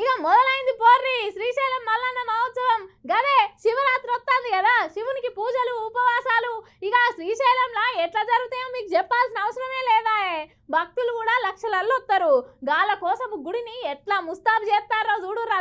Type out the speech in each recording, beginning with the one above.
ఇక మొదలైంది పోర్రి. శ్రీశైలం మల్లన్న మహోత్సవం. గదే శివరాత్రి వస్తుంది కదా. శివునికి పూజలు ఉపవాసాలు. ఇక శ్రీశైలంలో ఎట్లా జరుగుతాయో మీకు చెప్పాల్సిన అవసరమే లేదా? భక్తులు కూడా లక్షలల్లో వస్తారు. గాల కోసం గుడిని ఎట్లా ముస్తాబు చేస్తారో చూడురా.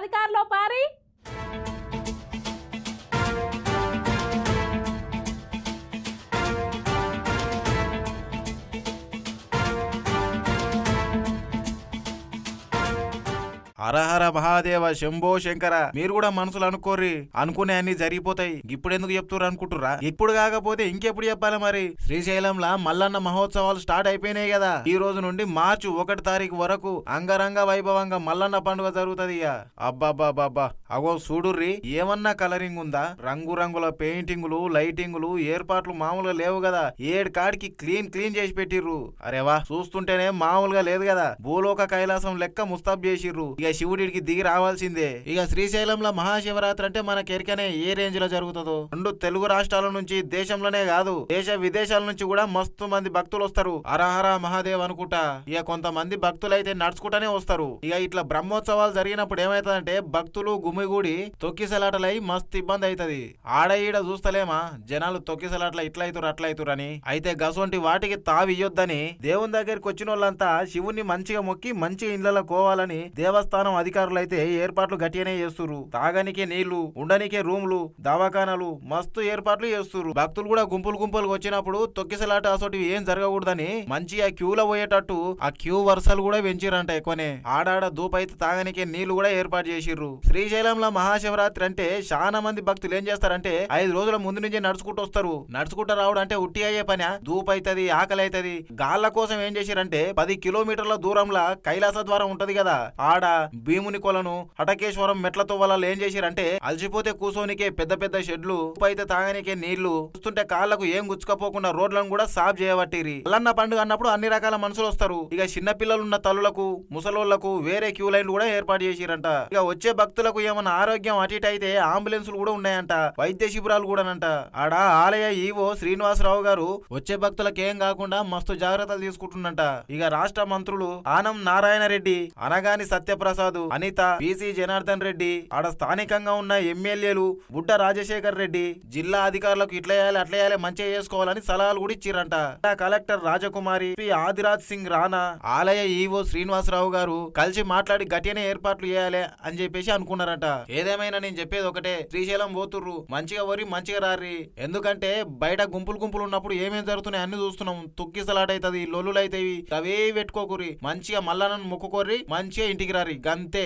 హరహర మహాదేవ శంభో శంకర. మీరు కూడా మనసులు అనుకోర్రి. అనుకునే అన్ని జరిగిపోతాయి. ఇప్పుడు ఎందుకు చెప్తున్నారు అనుకుంటురా ఇప్పుడు కాకపోతే ఇంకెప్పుడు చెప్పాలి మరి? శ్రీశైలంలా మల్లన్న మహోత్సవాలు స్టార్ట్ అయిపోయినాయి కదా. ఈ రోజు నుండి మార్చి ఒకటి తారీఖు వరకు అంగరంగ వైభవంగా మల్లన్న పండుగ జరుగుతుంది ఇక అబ్బాబ్బాబ్బా అగో చూడుర్రి ఏమన్నా కలరింగ్ ఉందా? రంగురంగుల పెయింటింగులు లైటింగులు ఏర్పాట్లు మామూలుగా లేవు కదా. ఏడు కాడికి క్లీన్ క్లీన్ చేసి పెట్టిర్రు. అరేవా చూస్తుంటేనే మామూలుగా లేదు కదా. భూలోక కైలాసం లెక్క ముస్తాబ్ చేసిర్రు. ఇక శివుడికి దిగి రావాల్సిందే. ఇక శ్రీశైలంలో మహాశివరాత్రి అంటే మన కెరికనే ఏ రేంజ్లో జరుగుతుందో. రెండు తెలుగు రాష్ట్రాల నుంచి దేశంలోనే కాదు దేశ విదేశాల నుంచి కూడా మస్తు మంది భక్తులు వస్తారు. హరహర మహాదేవ్ అనుకుంటా. ఇక కొంతమంది భక్తులు అయితే నడుచుకుంటానే వస్తారు. ఇక ఇట్లా బ్రహ్మోత్సవాలు జరిగినప్పుడు ఏమైతుందంటే భక్తులు గుమిగూడి తొక్కిసలాటలై మస్తు ఇబ్బంది అవుతది ఆడ ఈడ చూస్తలేమా? జనాలు తొక్కిసలాట్ల ఇట్లయితురు అట్లయితారు అని అయితే గసొంటి వాటికి తావియ్యొద్దని దేవుని దగ్గరికి వచ్చిన వాళ్ళంతా శివుణ్ణి మంచిగా మొక్కి మంచిగా ఇండ్లలో కోవాలని దేవస్థానం అధికారులు అయితే ఏర్పాట్లు గట్టిగానే చేస్తున్నారు తాగనికే నీళ్ళు ఉండనికే రూమ్లు దవాఖానాలు మస్తు ఏర్పాట్లు చేస్తున్నారు భక్తులు కూడా గుంపులు గుంపులు వచ్చినప్పుడు తొక్కిసలాట అసోటివి ఏం జరగకూడదని మంచిగా క్యూలో పోయేటట్టు ఆ క్యూ వరుసలు కూడా పెంచిరంట ఎక్కువనే. ఆడాడ దూపైతే తాగనికే నీళ్ళు కూడా ఏర్పాటు చేసిర్రు. శ్రీశైలంలో మహాశివరాత్రి అంటే చాలా మంది భక్తులు ఏం చేస్తారంటే ఐదు రోజుల ముందు నుంచే నడుచుకుంటూ వస్తారు. నడుచుకుంటూ రావడం అంటే ఉట్టి అయ్యే పని? దూపైతది ఆకలి అవుతుంది గాళ్ళ కోసం ఏం చేసిరంటే పది కిలోమీటర్ల దూరంలో కైలాస ద్వారం ఉంటది కదా. ఆడ భీముని కొలను హటకేశ్వరం మెట్లతో వాళ్ళు ఏం చేశారంటే అలసిపోతే కూసోనికే పెద్ద పెద్ద షెడ్లు అయితే తాగనికే నీళ్ళు చూస్తుంటే కాళ్ళకు ఏం గుచ్చుకపోకుండా రోడ్లను కూడా సాఫ్ చేయబట్టిరి. అల్లన్న పండుగ అన్నప్పుడు అన్ని రకాల మనుషులు వస్తారు. ఇక చిన్న పిల్లలున్న తల్లులకు ముసలోళ్ళకు వేరే క్యూ లైన్లు కూడా ఏర్పాటు చేసిరంట. ఇక వచ్చే భక్తులకు ఏమైనా ఆరోగ్యం అటు ఇటు అయితే అంబులెన్సులు కూడా ఉన్నాయంట. వైద్య శిబిరాలు కూడానంట. ఆడ ఆలయ ఈవో శ్రీనివాసరావు గారు వచ్చే భక్తులకు ఏం కాకుండా మస్తు జాగ్రత్తలు తీసుకుంటుందంట ఇక రాష్ట్ర మంత్రులు ఆనం నారాయణ రెడ్డి అనగాని సత్యప్రసాద్ అనిత బీసీ జనార్దన్ రెడ్డి ఆడ స్థానికంగా ఉన్న ఎమ్మెల్యేలు బుడ్డ రాజశేఖర్ రెడ్డి జిల్లా అధికారులకు ఇట్లా చేయాలి అట్లా చేయాలి మంచిగా చేసుకోవాలని సలహాలు కూడా ఇచ్చిరంట. కలెక్టర్ రాజకుమారి ఆదిరాజ్ సింగ్ రాణా ఆలయ ఈవో శ్రీనివాసరావు గారు కలిసి మాట్లాడి గట్టిగానే ఏర్పాట్లు చేయాలి అని చెప్పేసి అనుకున్నారంట. ఏదేమైనా నేను చెప్పేది ఒకటే శ్రీశైలం పోతుర్రు మంచిగా వరి మంచిగా రారి. ఎందుకంటే బయట గుంపులు గుంపులు ఉన్నప్పుడు ఏమేమి జరుగుతున్నాయి అన్ని చూస్తున్నాం. తొక్కిసలాటైతది లొల్లులు అవుతాయి అవే పెట్టుకోకురి మంచిగా మల్లనను మొక్కుకోర్రి మంచిగా ఇంటికి రారి. గంతే.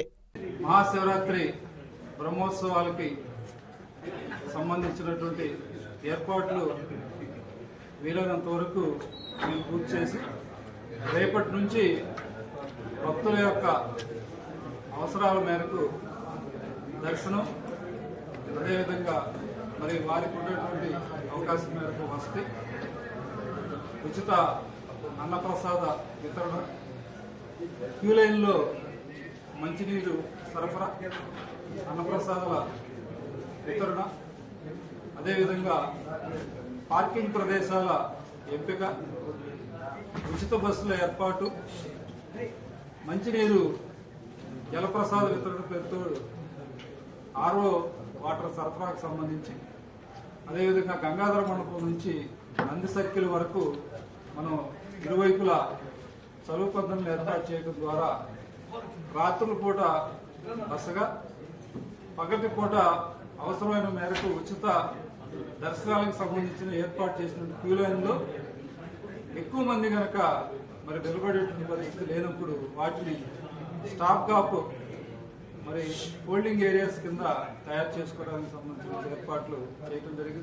మహాశివరాత్రి బ్రహ్మోత్సవాలకి సంబంధించినటువంటి ఏర్పాట్లు వీలైనంత వరకు మేము పూర్తి చేసి రేపటి నుంచి భక్తుల యొక్క అవసరాల మేరకు దర్శనం అదేవిధంగా మరి వారికి ఉన్నటువంటి అవకాశం మేరకు వసతి ఉచిత అన్నప్రసాద వితరణ క్యూ లైన్లో మంచినీరు సరఫరా అన్నప్రసాదాల వితరణ అదేవిధంగా పార్కింగ్ ప్రదేశాల ఎంపిక ఉచిత బస్సుల ఏర్పాటు మంచినీరు జలప్రసాద వితరణ పేరుతో ఆర్ఓ వాటర్ సరఫరాకు సంబంధించి అదేవిధంగా గంగాధర మండపం నుంచి నంది సర్కిల్ వరకు మనం ఇరువైపులా చదువు పద్ధతులను ఏర్పాటు చేయడం ద్వారా రాత్రుల పూట బసగా పగటి పూట అవసరమైన మేరకు ఉచిత దర్శనాలకు సంబంధించిన ఏర్పాటు చేసిన క్యూ లైన్లో ఎక్కువ మంది కనుక మరి నిలబడేటువంటి పరిస్థితి లేనప్పుడు వాటిని స్టాప్ కాప్ మరి హోల్డింగ్ ఏరియాస్ కింద తయారు చేసుకోవడానికి సంబంధించిన ఏర్పాట్లు చేయడం జరిగింది.